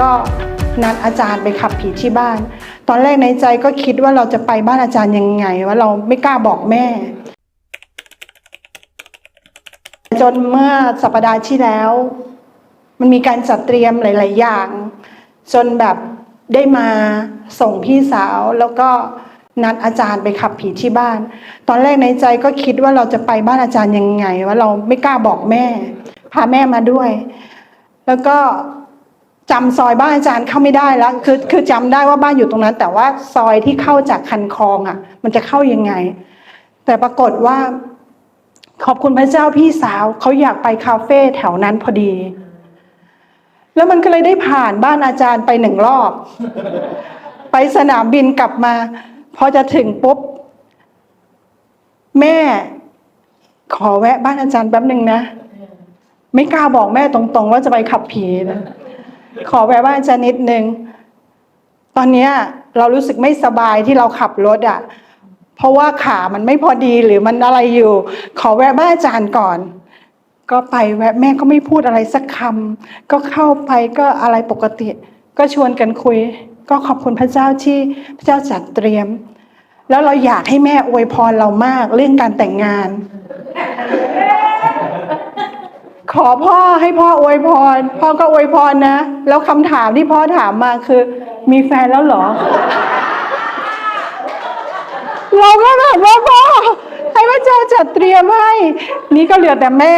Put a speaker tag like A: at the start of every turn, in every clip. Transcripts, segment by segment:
A: ก็นัดอาจารย์ไปขับผีที่บ้าน ตอนแรกในใจก็คิดว่าเราจะไปบ้านอาจารย์ยังไง ว่าเราไม่กล้าบอกแม่ จนเมื่อสัปดาห์ที่แล้ว มันมีการจัดเตรียมหลาย ๆ อย่าง จนแบบได้มาส่งพี่สาวแล้วก็นัดอาจารย์ไปขับผีที่บ้าน ตอนแรกในใจก็คิดว่าเราจะไปบ้านอาจารย์ยังไง ว่าเราไม่กล้าบอกแม่ พาแม่มาด้วย แล้วก็ จำซอยบ้านอาจารย์เข้าไม่ได้แล้วคือคือจำได้ว่าบ้านอยู่ตรงนั้น แต่ว่าซอยที่เข้าจากคันคลองอะ มันจะเข้ายังไง แต่ปรากฏว่า ขอบคุณพระเจ้าพี่สาวเขาอยากไปคาเฟ่แถวนั้นพอดี แล้วมันก็เลยได้ผ่านบ้านอาจารย์ไปหนึ่งรอบ ไปสนามบินกลับมาพอจะถึงปุ๊บ แม่ ขอแวะบ้านอาจารย์แป๊บหนึ่งนะ ไม่กล้าบอกแม่ตรงๆ ว่าจะไปขับผีนะ ขอแวะบ้านอาจารย์นิดนึง ตอนนี้เรารู้สึกไม่สบายที่เราขับรถอะ เพราะว่าขามันไม่พอดีหรือมันอะไรอยู่ ขอแวะบ้านอาจารย์ก่อน ก็ไปแวะแม่ก็ไม่พูดอะไรสักคำก็เข้าไปก็อะไรปกติ ก็ชวนกันคุย ก็ขอบคุณพระเจ้าที่พระเจ้าจัดเตรียม แล้วเราอยากให้แม่อวยพรเรามากเรื่องการแต่งงาน ขอพ่อให้พ่ออวยพร พ่อก็อวยพรนะ แล้วคำถามที่พ่อถามมาคือ มีแฟนแล้วเหรอ เราก็แบบว่าพ่อให้พระเจ้าจัดเตรียมให้นี่ก็เหลือแต่แม่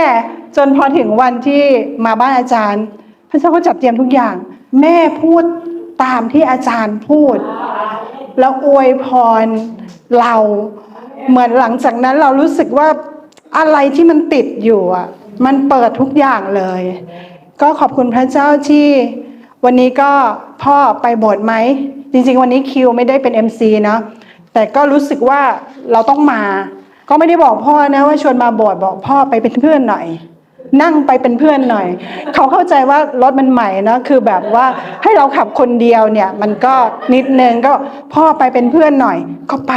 A: จนพอถึงวันที่มาบ้านอาจารย์ พระเจ้าก็จัดเตรียมทุกอย่าง แม่พูดตามที่อาจารย์พูด แล้วอวยพรเรา เหมือนหลังจากนั้นเรารู้สึกว่าอะไรที่มันติดอยู่อะ มันเปิดทุกอย่างเลย ก็ขอบคุณพระเจ้าที่วันนี้ก็พ่อไปโบสถ์ไหม จริง ๆ วันนี้คิวไม่ได้เป็น MC เนาะแต่ก็รู้สึกว่าเราต้องมา ก็ไม่ได้บอกพ่อนะว่าชวนมาโบสถ์บอกพ่อไปเป็นเพื่อนหน่อย นั่งไปเป็นเพื่อนหน่อย เขาเข้าใจว่ารถมันใหม่เนะคือแบบว่าให้เราขับคนเดียวเนี่ย มันก็นิดนึงก็พ่อไปเป็นเพื่อนหน่อยก็ไป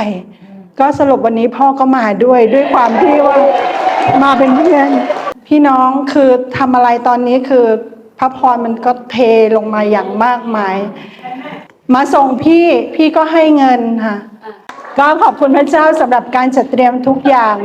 A: ก็สรุปวันนี้พ่อก็มาด้วยด้วยความที่ว่ามาเป็นเพื่อน พี่น้องคือทำอะไรตอนนี้คือพระพรมันก็เทลงมาอย่างมากมาย มาส่งพี่พี่ก็ให้เงินค่ะก็ขอบคุณพระเจ้าสำหรับการจัดเตรียมทุกอย่าง